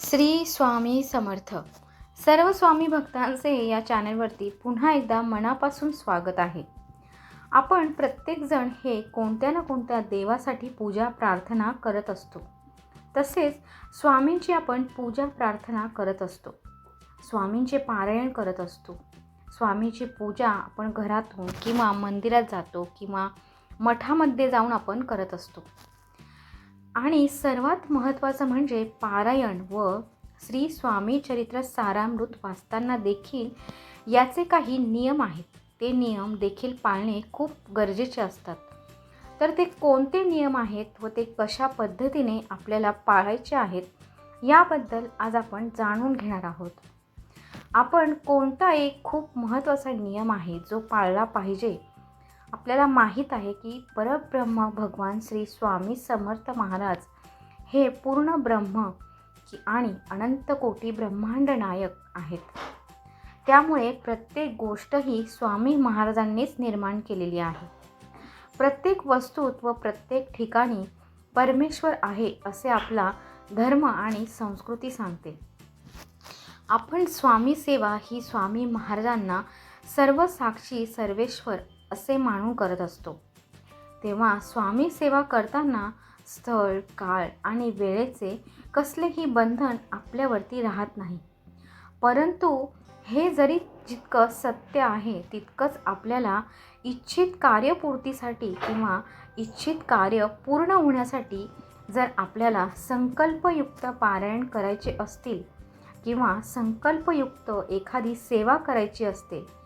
श्री स्वामी समर्थ. सर्व स्वामी भक्तांचे या चॅनलवरती पुन्हा एकदा मनापासून स्वागत आहे. आपण प्रत्येकजण हे कोणत्या ना कोणत्या देवासाठी पूजा प्रार्थना करत असतो. तसेच स्वामींची आपण पूजा प्रार्थना करत असतो. स्वामींचे पारायण करत असतो. स्वामीची पूजा आपण घरातून किंवा मंदिरात जातो किंवा मठामध्ये जाऊन आपण करत असतो. आणि सर्वात महत्त्वाचं म्हणजे पारायण व श्री स्वामी चरित्र सारामृत वाचताना देखील याचे काही नियम आहेत. ते नियम देखील पाळणे खूप गरजेचे असतात. तर ते कोणते नियम आहेत व ते कशा पद्धतीने आपल्याला पाळायचे आहेत याबद्दल आज आपण जाणून घेणार आहोत. आपण कोणता एक खूप महत्त्वाचा नियम आहे जो पाळला पाहिजे? आपल्याला माहीत आहे की परब्रह्म भगवान श्री स्वामी समर्थ महाराज हे पूर्ण ब्रह्म की आणि अनंत कोटी ब्रह्मांड नायक आहेत. त्यामुळे प्रत्येक गोष्ट ही स्वामी महाराजांनीच निर्माण केलेली आहे. प्रत्येक वस्तूत व प्रत्येक ठिकाणी परमेश्वर आहे असे आपला धर्म आणि संस्कृती सांगते. आपण स्वामी सेवा ही स्वामी महाराजांना सर्व साक्षी सर्वेश्वर असे मानून करत असतो. तेव्हा स्वामी सेवा करताना स्थळ काळ आणि वेळेचे कसलेही बंधन आपल्यावरती राहत नाही. परंतु हे जरी जितकं सत्य आहे तितकंच आपल्याला इच्छित कार्यपूर्तीसाठी किंवा इच्छित कार्य पूर्ण होण्यासाठी जर आपल्याला संकल्पयुक्त पारायण करायचे असतील किंवा संकल्पयुक्त एखादी सेवा करायची असते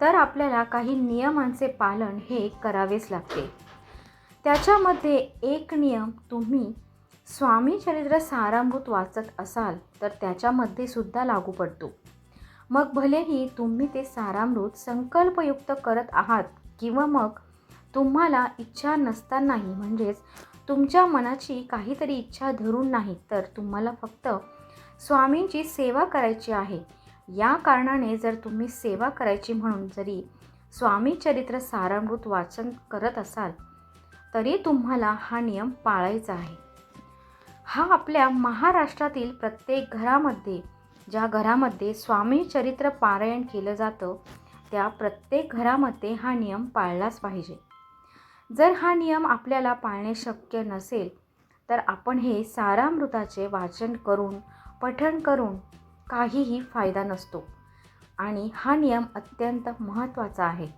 तर आपल्याला काही नियमांचे पालन हे करावेच लागते. त्याच्यामध्ये एक नियम तुम्ही स्वामी चरित्र सारामृत वाचत असाल तर त्याच्यामध्ये सुद्धा लागू पडतो. मग भलेही तुम्ही ते सारामृत संकल्पयुक्त करत आहात किंवा मग तुम्हाला इच्छा नसतानाही म्हणजेच तुमच्या मनाची काहीतरी इच्छा धरून नाही तर तुम्हाला फक्त स्वामींची सेवा करायची आहे. या कारणाने जर तुम्ही सेवा करायची म्हणून जरी स्वामी चरित्र सारामृत वाचन करत असाल तरी तुम्हाला हा नियम पाळायचा आहे. हा आपल्या महाराष्ट्रातील प्रत्येक घरामध्ये ज्या घरामध्ये स्वामी चरित्र पारायण केलं जातं त्या प्रत्येक घरामध्ये हा नियम पाळलाच पाहिजे. जर हा नियम आपल्याला पाळणे शक्य नसेल तर आपण हे सारामृताचे वाचन करून पठण करून काहीही फायदा नसतो. आणि हा नियम अत्यंत महत्त्वाचा आहे.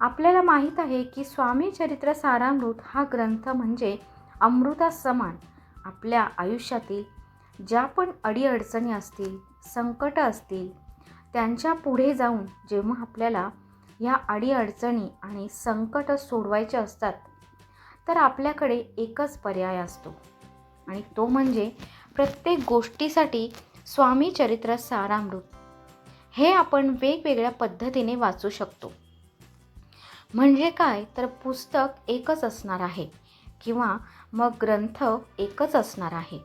आपल्याला माहीत आहे की स्वामी चरित्र सारामृत हा ग्रंथ म्हणजे अमृता समान आपल्या आयुष्यातील ज्या पण अडीअडचणी असतील संकट असतील त्यांच्या पुढे जाऊन जेव्हा आपल्याला ह्या अडीअडचणी आणि संकट सोडवायचे असतात तर आपल्याकडे एकच पर्याय असतो. आणि तो म्हणजे प्रत्येक गोष्टीसाठी स्वामी चरित्र सारामृत. हे आपण वेगवेगळ्या पद्धतीने वाचू शकतो. म्हणजे काय? तर पुस्तक एकच असणार आहे किंवा मग ग्रंथ एकच असणार आहे.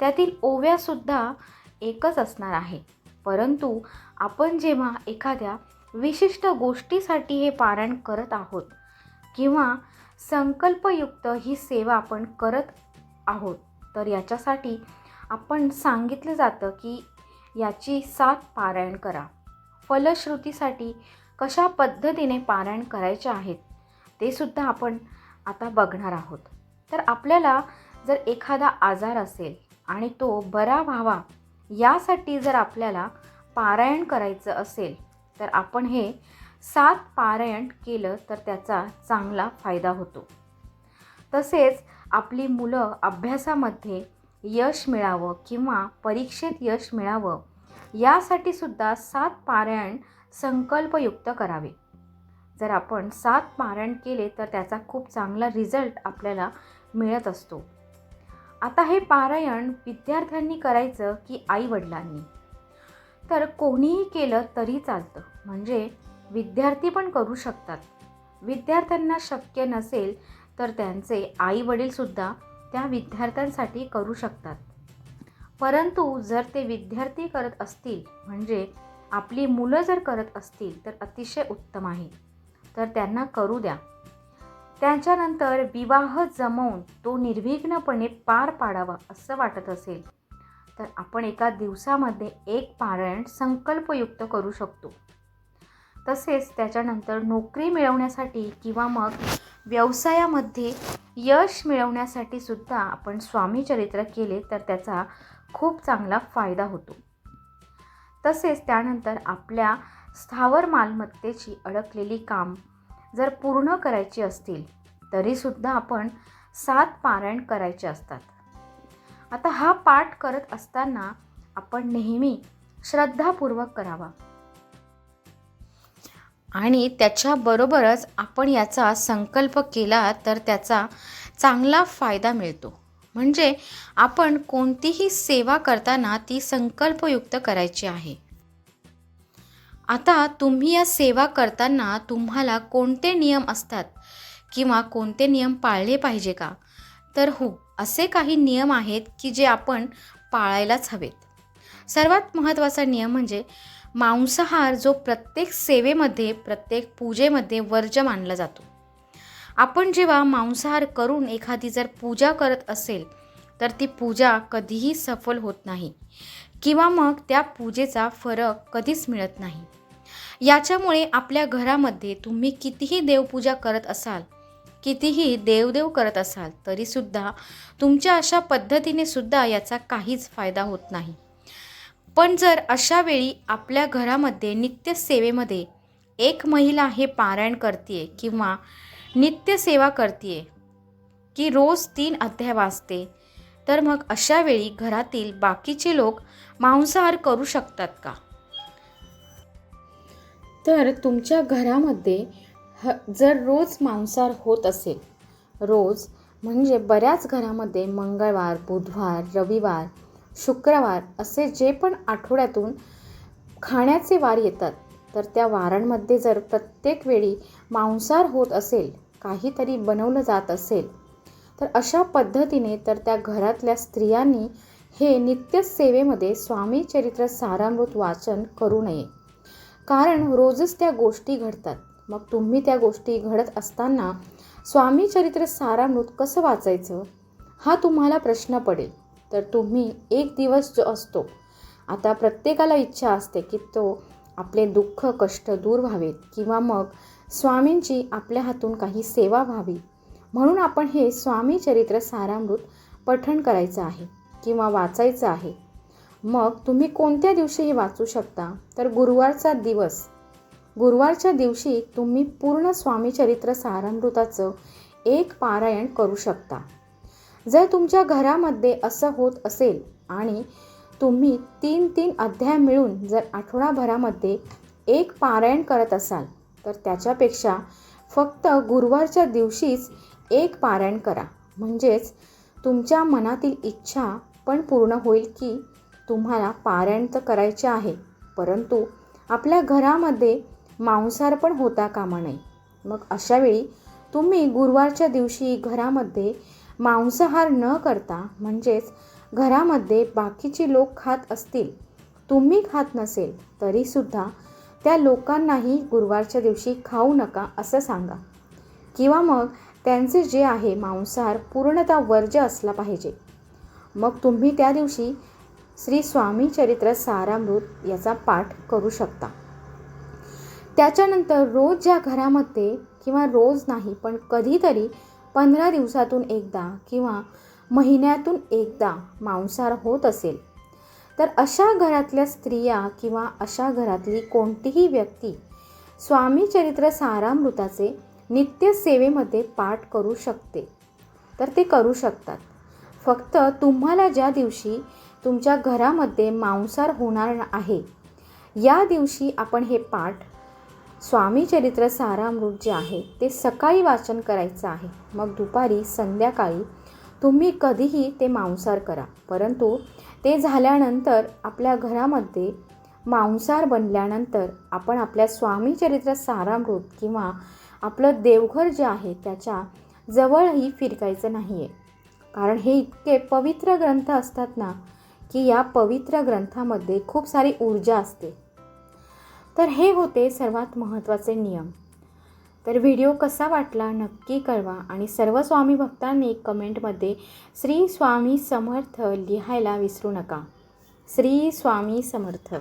त्यातील ओव्यासुद्धा एकच असणार आहे. परंतु आपण जेव्हा एखाद्या विशिष्ट गोष्टीसाठी हे पारायण करत आहोत किंवा संकल्पयुक्त ही सेवा आपण करत आहोत तर याच्यासाठी आपण सांगितलं जातं की याची सात पारायण करा. फलश्रुतीसाठी कशा पद्धतीने पारायण करायचे आहेत ते सुद्धा आपण आता बघणार आहोत. तर आपल्याला जर एखादा आजार असेल आणि तो बरा व्हावा यासाठी जर आपल्याला पारायण करायचं असेल तर आपण हे सात पारायण केलं तर त्याचा चांगला फायदा होतो. तसेच आपली मुलं अभ्यासामध्ये यश मिळावं किंवा परीक्षेत यश मिळावं यासाठी सुद्धा सात पारायण संकल्पयुक्त करावे. जर आपण सात पारायण केले तर त्याचा खूप चांगला रिझल्ट आपल्याला मिळत असतो. आता हे पारायण विद्यार्थ्यांनी करायचं की आईवडिलांनी? तर कोणीही केलं तरी चालतं. म्हणजे विद्यार्थी पण करू शकतात. विद्यार्थ्यांना शक्य नसेल तर त्यांचे आईवडीलसुद्धा त्या विद्यार्थ्यांसाठी करू शकतात. परंतु जर ते विद्यार्थी करत असतील म्हणजे आपली मुलं जर करत असतील तर अतिशय उत्तम आहे. तर त्यांना करू द्या. त्याच्यानंतर विवाह जमवून तो निर्विघ्नपणे पार पाडावा असं वाटत असेल तर आपण एका दिवसामध्ये एक पारायण संकल्पयुक्त करू शकतो. तसेच त्याच्यानंतर नोकरी मिळवण्यासाठी किंवा मग व्यवसायामध्ये यश मिळवण्यासाठी सुद्धा आपण स्वामी चरित्र केले तर त्याचा खूप चांगला फायदा होतो. तसेच त्यानंतर आपल्या स्थावर मालमत्तेची अडकलेली काम जर पूर्ण करायची असतील तरीसुद्धा आपण सात पारायण करायचे असतात. आता हा पाठ करत असताना आपण नेहमी श्रद्धापूर्वक करावा. आणि त्याच्याबरोबरच आपण याचा संकल्प केला तर त्याचा चांगला फायदा मिळतो. म्हणजे आपण कोणतीही सेवा करताना ती संकल्पयुक्त करायची आहे. आता तुम्ही या सेवा करताना तुम्हाला कोणते नियम असतात? किंवा कोणते नियम पाळले पाहिजे का? तर हो असे काही नियम आहेत की जे आपण पाळायलाच हवेत. सर्वात महत्त्वाचा नियम म्हणजे मांसाहार जो प्रत्येक सेवेमध्ये प्रत्येक पूजेमध्ये वर्ज्य मानला जातो. आपण जेव्हा मांसाहार करून एखादी जर पूजा करत असेल तर ती पूजा कधीही सफल होत नाही किंवा मग त्या पूजेचा फरक कधीच मिळत नाही. याच्यामुळे आपल्या घरामध्ये तुम्ही कितीही देवपूजा करत असाल कितीही देवदेव करत असाल तरीसुद्धा तुमच्या अशा पद्धतीने सुद्धा याचा काहीच फायदा होत नाही. पण जर अशा वेळी आपल्या घरामध्ये नित्यसेवेमध्ये एक महिला हे पारायण करते किंवा नित्यसेवा करते की रोज तीन अध्याय वाचते तर मग अशा वेळी घरातील बाकीचे लोक मांसाहार करू शकतात का? तर तुमच्या घरामध्ये ह जर रोज मांसाहार होत असेल रोज म्हणजे बऱ्याच घरामध्ये मंगळवार बुधवार रविवार शुक्रवार असे जे पण आठवड्यातून खाण्याचे वार येतात तर त्या वारांमध्ये जर प्रत्येक वेळी मांसाहार होत असेल काहीतरी बनवलं जात असेल तर अशा पद्धतीने तर त्या घरातल्या स्त्रियांनी हे नित्यसेवेमध्ये स्वामी चरित्र सारामृत वाचन करू नये. कारण रोजच त्या गोष्टी घडतात. मग तुम्ही त्या गोष्टी घडत असताना स्वामी चरित्र सारामृत कसं वाचायचं? हा तुम्हाला प्रश्न पडेल. तर तुम्ही एक दिवस जो असतो आता प्रत्येकाला इच्छा असते की तो आपले दुःख कष्ट दूर व्हावेत किंवा मग स्वामींची आपल्या हातून काही सेवा व्हावी. म्हणून आपण हे स्वामी चरित्र सारामृत पठण करायचं आहे किंवा वाचायचं आहे. मग तुम्ही कोणत्या दिवशी हे वाचू शकता. तर गुरुवारचा दिवस. गुरुवारच्या दिवशी तुम्ही पूर्ण स्वामी चरित्र सारामृताचं एक पारायण करू शकता. जर तुमच्या घरामध्ये असं होत असेल आणि तुम्ही तीन तीन अध्याय मिळून जर आठवडाभरामध्ये एक पारायण करत असाल तर त्याच्यापेक्षा फक्त गुरुवारच्या दिवशीच एक पारायण करा. म्हणजेच तुमच्या मनातील इच्छा पण पूर्ण होईल की तुम्हाला पारायण तर करायचे आहे परंतु आपल्या घरामध्ये मांसाहार पण होता कामा नये. मग अशावेळी तुम्ही गुरुवारच्या दिवशी घरामध्ये मांसाहार न करता म्हणजेच घरामध्ये बाकीचे लोक खात असतील तुम्ही खात नसेल तरीसुद्धा त्या लोकांनाही गुरुवारच्या दिवशी खाऊ नका असं सांगा. किंवा मग त्यांचे जे आहे मांसाहार पूर्णतः वर्ज्य असला पाहिजे. मग तुम्ही त्या दिवशी श्री स्वामी चरित्र सारामृत याचा पाठ करू शकता. त्याच्यानंतर रोज ज्या घरामध्ये किंवा रोज नाही पण कधीतरी पंधरा दिवसातून एकदा किंवा महिन्यातून एकदा मांसाहार होत असेल तर अशा घरातल्या स्त्रिया किंवा अशा घरातली कोणतीही व्यक्ती स्वामी चरित्र नित्य सेवेमध्ये पाठ करू शकते. तर ते करू शकतात. फक्त तुम्हाला ज्या दिवशी तुमच्या घरामध्ये मांसार होणार आहे या दिवशी आपण हे पाठ स्वामी चरित्र सारामृत जे आहे ते सकाळी वाचन करायचं आहे. मग दुपारी संध्याकाळी तुम्ही कधीही ते मांसार करा. परंतु ते झाल्यानंतर आपल्या घरामध्ये मांसार बनल्यानंतर आपण आपल्या स्वामीचरित्र सारामृत किंवा आपलं देवघर जे आहे त्याच्या जवळही फिरकायचं नाही आहे कारण हे इतके पवित्र ग्रंथ असतात ना की या पवित्र ग्रंथामध्ये खूप सारी ऊर्जा असते. तर हे होते सर्वात महत्त्वाचे नियम. तर व्हिडिओ कसा वाटला नक्की कळवा आणि सर्व स्वामी भक्तांनी कमेंटमध्ये श्री स्वामी समर्थ लिहायला विसरू नका. श्री स्वामी समर्थ.